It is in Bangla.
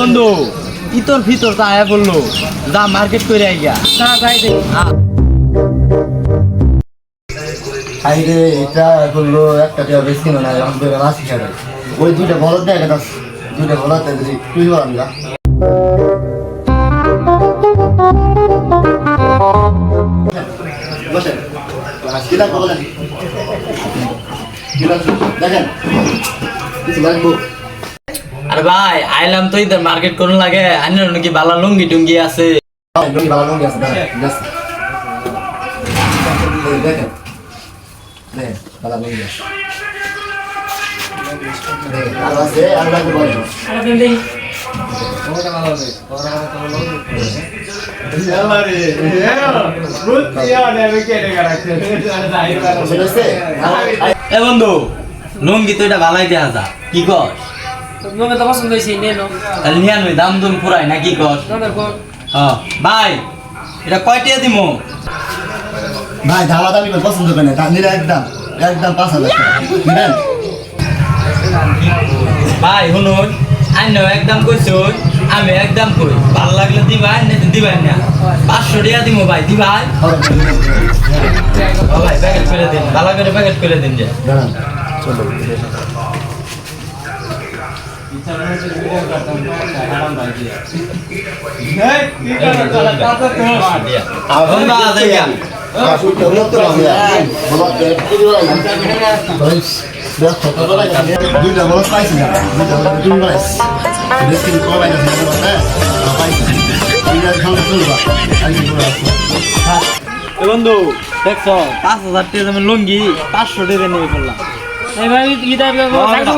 বন্ধু, ইতর ভিতর তা আয়া বলল, যা মার্কেট করে আইগা। না যাই দেখি আইরে এটা করল একটা দেওয়া বেশি না, এখন করে মাছ খেয়ে ওই দুইটা বলদ দেয় এটা দুইটা বলদ দেয় তুই বলাম না। দেখেন। কিছু লাগবো? আরে ভাই আইলাম তো ইদার মার্কেট করুন লাগে। আইনের নাকি বালা লুঙ্গি টুঙ্গি আছে? লুঙ্গি ভালো লুঙ্গি আছে দেখেন লুঙ্গি আছে? এ বন্ধু লুঙ্গি তো এটা বালাই দেয়া যা কি কর তোমাকে তো পছন্দ হয়েছে নিয়ে নাও তাহলে নিয়ে আনবি দাম দুম পুরাই না কি কর হ্যাঁ ভাই এটা কয়টিয়া দিমু ভাই ধামা দামি পছন্দ করে না একদম একদম পাঁচ হাজার টাকা নিবেন ভাই শুনুন আইন একদম কইছুন আমি একদম কই ভালো লাগলে দিবাই না দিবাই না পাঁচশো টাকা দিমু ভাই দিবাই ভাই প্যাকেট করে দিন ভালো করে প্যাকেট করে দিন যে বন্ধু দেখছ? পাঁচ হাজার টাকা যেমন লুঙ্গি পাঁচশো টাকা নিয়ে 이다 이다 이다